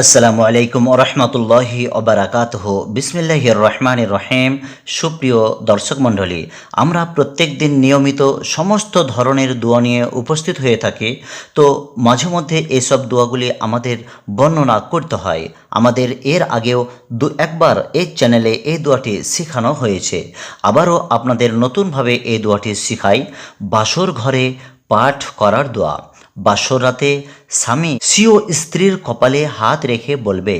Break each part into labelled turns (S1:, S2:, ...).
S1: আসসালামু আলাইকুম রহমতুল্লাহি ওবরাকাতহ বিসমিল্লাহ রহমান রহিম। সুপ্রিয় দর্শক মণ্ডলী, আমরা প্রত্যেক দিন নিয়মিত সমস্ত ধরনের দোয়া নিয়ে উপস্থিত হয়ে থাকি। তো মাঝে মধ্যে এসব দোয়াগুলি আমাদের বর্ণনা করতে হয়। আমাদের এর আগেও দু, একবার এই চ্যানেলে এই দোয়াটি শেখানো হয়েছে। আবারও আপনাদের নতুনভাবে এই দোয়াটি শেখাই। বাসর ঘরে পাঠ করার দোয়া। বাসর রাতে স্বামী সিও স্ত্রীর কপালে হাত রেখে বলবে,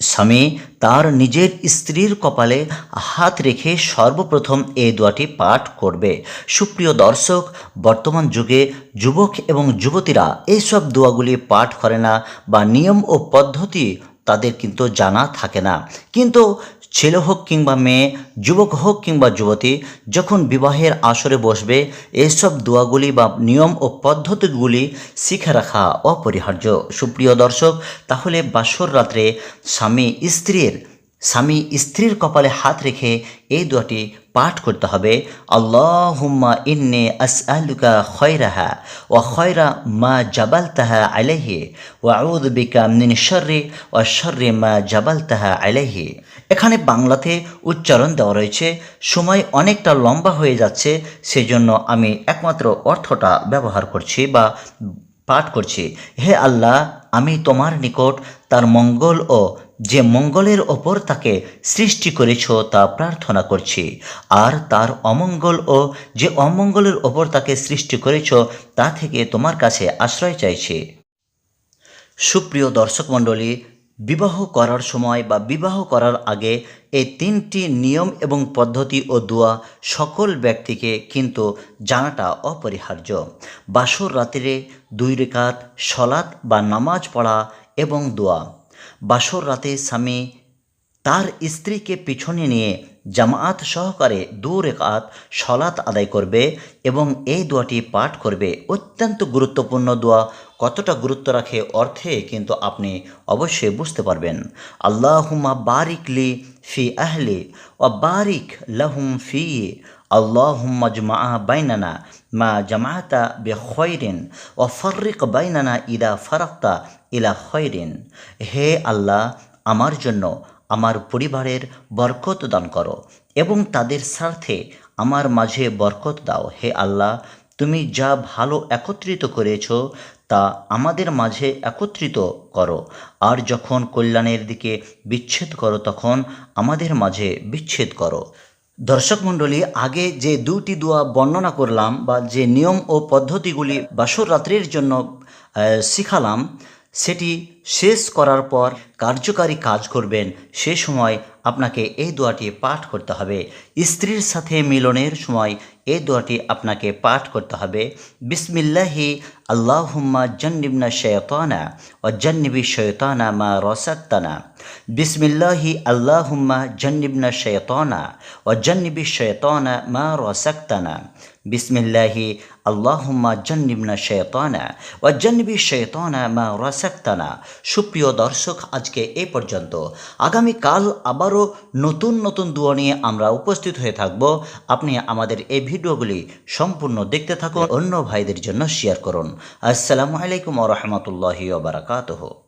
S1: স্বামী, তার নিজের স্ত্রীর কপালে হাত রেখে সর্বপ্রথম এই দোয়াটি পাঠ করবে। সুপ্রিয় দর্শক, বর্তমান যুগে যুবক এবং যুবতীরা এইসব দোয়াগুলি পাঠ করে না বা নিয়ম ও পদ্ধতি তাদের কিন্তু জানা থাকে না। কিন্তু ছেলে হোক কিংবা মেয়ে, যুবক হোক কিংবা যুবতী, যখন বিবাহের আসরে বসবে এইসব দোয়াগুলি বা নিয়ম ও পদ্ধতিগুলি শিখে রাখা অপরিহার্য। সুপ্রিয় দর্শক, তাহলে বাসর রাত্রে স্বামী স্ত্রীর স্বামী স্ত্রীর কপালে হাত রেখে এই দোয়াটি পাঠ করতে হবে। আল্লাহুম্মা ইন্নে আস আসআলুকা খয়রাহা ও খয়রা মা জাবাল তাহা আলাইহি ওয়া আউযু বিকা মিন শাররি ওয়া শাররি মা জাবালতাহা আলাইহি। এখানে বাংলাতে উচ্চারণ দেওয়া রয়েছে, সময় অনেকটা লম্বা হয়ে যাচ্ছে, সেজন্য আমি একমাত্র অর্থটা ব্যবহার করছি বা পাঠ করছি। হে আল্লাহ, আমি তোমার নিকট তার মঙ্গল ও যে মঙ্গলের ওপর তাকে সৃষ্টি করেছ তা প্রার্থনা করছি। আর তার অমঙ্গল ও যে অমঙ্গলের ওপর তাকে সৃষ্টি করেছ তা থেকে তোমার কাছে আশ্রয় চাইছি। সুপ্রিয় দর্শক মণ্ডলী বিবাহ করার সময় বা বিবাহ করার আগে এই তিনটি নিয়ম এবং পদ্ধতি ও দোয়া সকল ব্যক্তিকে কিন্তু জানাটা অপরিহার্য। বাসর রাত্রে দুই রেখাত সলাৎ বা নামাজ পড়া এবং দোয়া। বাসর রাতে স্বামী তার স্ত্রীকে পিছনে নিয়ে জামায়াত সহকারে দু রেখাত সলাৎ আদায় করবে এবং এই দোয়াটি পাঠ করবে। অত্যন্ত গুরুত্বপূর্ণ দোয়া কতটা গুরুত্ব রাখে অর্থে কিন্তু আপনি অবশ্যই বুঝতে পারবেন। আল্লাহুম্মা বারিক লি ফি আহলি ও বারিক লাহুম ফি বাইনানা মা জামাতা বে খয়রিন ও ফর্রিক বাইনানা ইদা ফারাক্তা ইলা খয়রিন হে আল্লাহ, আমার জন্য আমার পরিবারের বরকত দান করো এবং তাদের স্বার্থে আমার মাঝে বরকত দাও। হে আল্লাহ তুমি যা ভালো একত্রিত করেছ, তা আমাদের মাঝে একত্রিত করো। আর যখন কল্যাণের দিকে বিচ্ছেদ করো, তখন আমাদের মাঝে বিচ্ছেদ করো। দর্শক মণ্ডলী, আগে যে দুটি দোয়া বর্ণনা করলাম বা যে নিয়ম ও পদ্ধতিগুলি বাসর রাত্রির জন্য শিখালাম, সেটি শেষ করার পর কার্যকারী কাজ করবেন, সে সময় আপনাকে এই দোয়াটি পাঠ করতে হবে। স্ত্রীর সাথে মিলনের সময় এই দোয়াটি আপনাকে পাঠ করতে হবে। বিসমিল্লাহি আল্লাহুম্মা জন্নিবনা শয়তানা ও জন্নিবি শয়তানা মা রসাক্তানা। বিসমিল্লাহি আল্লাহুম্মা জন্নিবনা শয়তানা ও জন্নিবি শয়তানা মা রসাক্তানা। বিসমিল্লাহি আল্লাহুম্মা জন্নিবনা শয়তানা ও জন্নিবি শয়তানা মা রসাক্তানা। সুপ্রিয় দর্শক, আজকে এ পর্যন্ত। আগামীকাল আবারও নতুন নতুন দোয়া নিয়ে আমরা উপস্থিত হয়ে থাকব। আপনি আমাদের এই ভিডিওগুলি সম্পূর্ণ দেখতে থাকুন, অন্য ভাইদের জন্য শেয়ার করুন। আসসালামু আলাইকুম রহমতুল্লাহি বারাকাতহ।